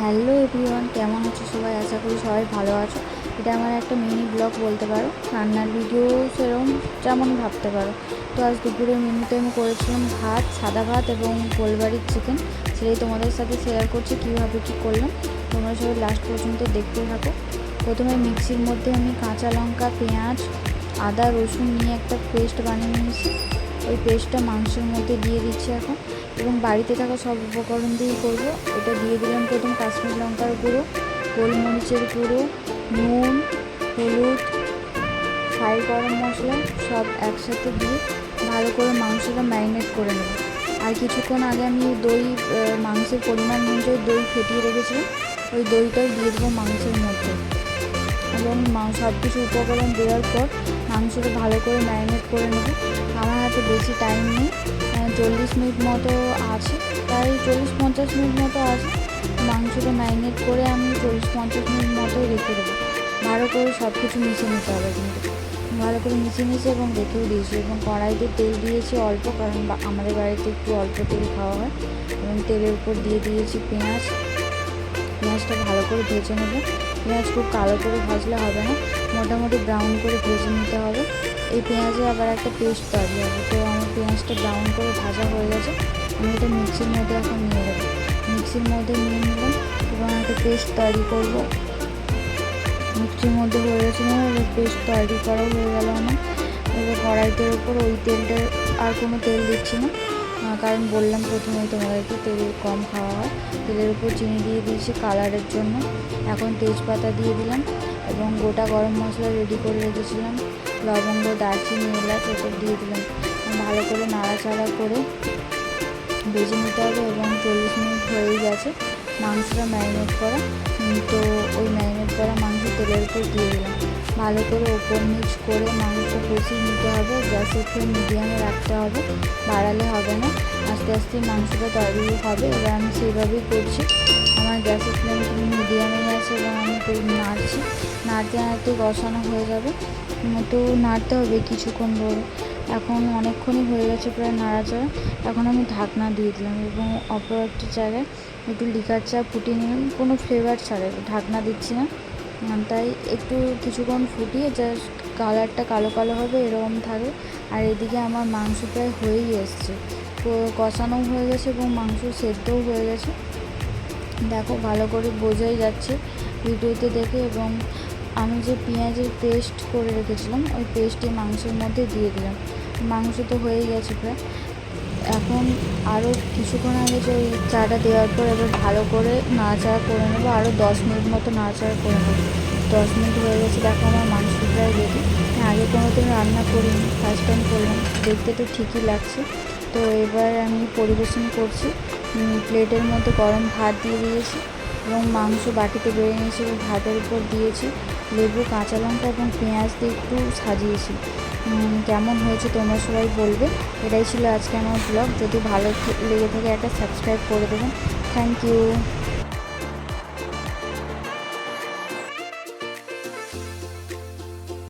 Hello everyone, কেমন আছো সবাই? আশা করি সবাই ভালো আছো। এটা আমার একটা মিনি ব্লগ বলতে পারো। রান্নার ভিডিও সেরকম যেমন ভাবতে পারো। তো আজ দুপুরের মেনুতে আমি করেছিলাম ভাত, সাদা ভাত এবং গোলবাড়ির চিকেন সেটাই তোমাদের সাথে শেয়ার করছি, কীভাবে কী করলাম। তোমরা সবাই লাস্ট পর্যন্ত দেখতে থাকো। প্রথমে মিক্সির মধ্যে আমি কাঁচা লঙ্কা, পেঁয়াজ, আদা, রসুন নিয়ে একটা পেস্ট বানিয়ে নিয়েছি। ওই পেস্টটা মাংসের মধ্যে দিয়ে দিচ্ছি এখন। এবং বাড়িতে থাকা সব উপকরণ দিয়েই করব। এটা দিয়ে দিলাম প্রথম কাশ্মীর লঙ্কার গুঁড়ো, গোলমরিচের গুঁড়ো, নুন, হলুদ, ফ্রাই গরম মশলা সব একসাথে দিয়ে ভালো করে মাংসটা ম্যারিনেট করে নেব। আর কিছুক্ষণ আগে আমি দই মাংসের পরিমাণ অনুযায়ী দই ফেটিয়ে রেখেছিলাম। ওই দইটাও দিয়ে দেবো মাংসের মধ্যে। এবং সব কিছু উপকরণ দেওয়ার পর মাংসটা ভালো করে ম্যারিনেট করে নেব। আমার হাতে বেশি টাইম নেই। চল্লিশ মিনিট মতো আছে। তাই চল্লিশ পঞ্চাশ মিনিট মতো আছে। মাংসটা ম্যারিনেট করে আমি চল্লিশ পঞ্চাশ মিনিট মতোই রেখে দেবো। ভালো করে সব কিছু মিশে নিতে হবে কিন্তু। ভালো করে মিশে নিয়েছি এবং রেখেও দিয়েছি এবং কড়াইতে তেল দিয়েছি অল্প, কারণ আমাদের বাড়িতে একটু অল্প তেল খাওয়া হয়। এবং তেলের উপর দিয়ে দিয়েছি পেঁয়াজ। পেঁয়াজটা ভালো করে ভেজে নেব। পেঁয়াজ খুব কালো করে ভাজলে হবে না, মোটামুটি ব্রাউন করে ভেজে নিতে হবে। এই পেঁয়াজে আবার একটা পেস্ট তৈরি হবে তো আমার পেঁয়াজটা ব্রাউন করে ভাজা হয়ে গেছে, আমি এটা মিক্সির মধ্যে এখন নিয়ে দেবো মিক্সির মধ্যে নিয়ে নিলাম এবং একটা পেস্ট তৈরি করব। মিক্সির মধ্যে হয়ে গেছে না পেস্ট তৈরি করা হয়ে গেল আমার। এবার কড়াইতের উপর ওই তেলটা, আর কোনো তেল দিচ্ছি না। কারণ বললাম প্রথমেই তোমাদেরকে তেল কম খাওয়া হয়। তেলের উপর চিনি দিয়ে দিয়েছি কালারের জন্য। এখন তেজপাতা দিয়ে দিলাম এবং গোটা গরম মশলা রেডি করে রেখেছিলাম। লবঙ্গ, দারচিনি, এলাচ ওসব দিয়ে দিলাম। ভালো করে নাড়াচাড়া করে ভেজে নিতে হবে এবং চল্লিশ মিনিট হয়েই গেছে মাংসটা ম্যারিনেট করা। তো ওই ম্যারিনেট করা মাংস তেলের উপর দিয়ে দিলাম। ভালো করে ওপর নিচ করে মাংসটা কষিয়ে নিতে হবে গ্যাসের ফ্লেম মিডিয়ামে রাখতে হবে, বাড়ালে হবে না। আস্তে আস্তে মাংসটা তৈরি হবে। এবার আমি সেইভাবেই করছি। আমার গ্যাসের ফ্লেম মিডিয়ামেই আছে এবং আমি নাড়ছি। নাড়তে নাড়তে বসানো হয়ে যাবে। তো নাড়তে হবে কিছুক্ষণ ধরে। এখন অনেকক্ষণই হয়ে গেছে প্রায় নাড়াচাড়া। এখন আমি ঢাকনা দিয়ে দিলাম এবং অপর একটা জায়গায় একটু লিকার চা ফুটিয়ে নিলাম। কোনো ফ্লেভার ছাড়াই। ঢাকনা দিচ্ছি না। তাই একটু কিছুক্ষণ ফুটিয়ে জাস্ট কালারটা কালো কালো হবে, এরকম থাকে। আর এদিকে আমার মাংস প্রায় হয়েই এসছে। তো কষানোও হয়ে গেছে এবং মাংস সেদ্ধও হয়ে গেছে। দেখো ভালো করে বোঝাই যাচ্ছে ভিডিওতে দেখে এবং আমি যে পেঁয়াজের পেস্ট করে রেখেছিলাম, ওই পেস্টটি মাংসের মধ্যে দিয়ে দিলাম। মাংস তো হয়েই গেছে প্রায়। এখন আরও কিছুক্ষণ আগে যে ওই চাটা দেওয়ার পর এবার ভালো করে নাড়াচাড়া করে নেব আরও দশ মিনিট মতো নাড়াচাড়া করে নেব। দশ মিনিট হয়ে গেছে, দেখো আমার মাংস প্রায় রেডি আগে কোনো দিন রান্না করিনি ফার্স্ট টাইম করলাম। দেখতে তো ঠিকই লাগছে। তো এবার আমি পরিবেশন করছি। প্লেটের মধ্যে গরম ভাত দিয়ে দিয়েছি। এবং মাংস বাটিতে বেড়ে নিয়েছি এবং ভাতের উপর দিয়েছি, লেবু, কাঁচা লঙ্কা এবং পেঁয়াজ দিয়ে একটু সাজিয়েছি। কেমন হয়েছে তোমরা সবাই বলবে। এটাই ছিল আজকে আমার ব্লগ যদি ভালো লেগে থাকে একটা সাবস্ক্রাইব করে দেবেন। Thank you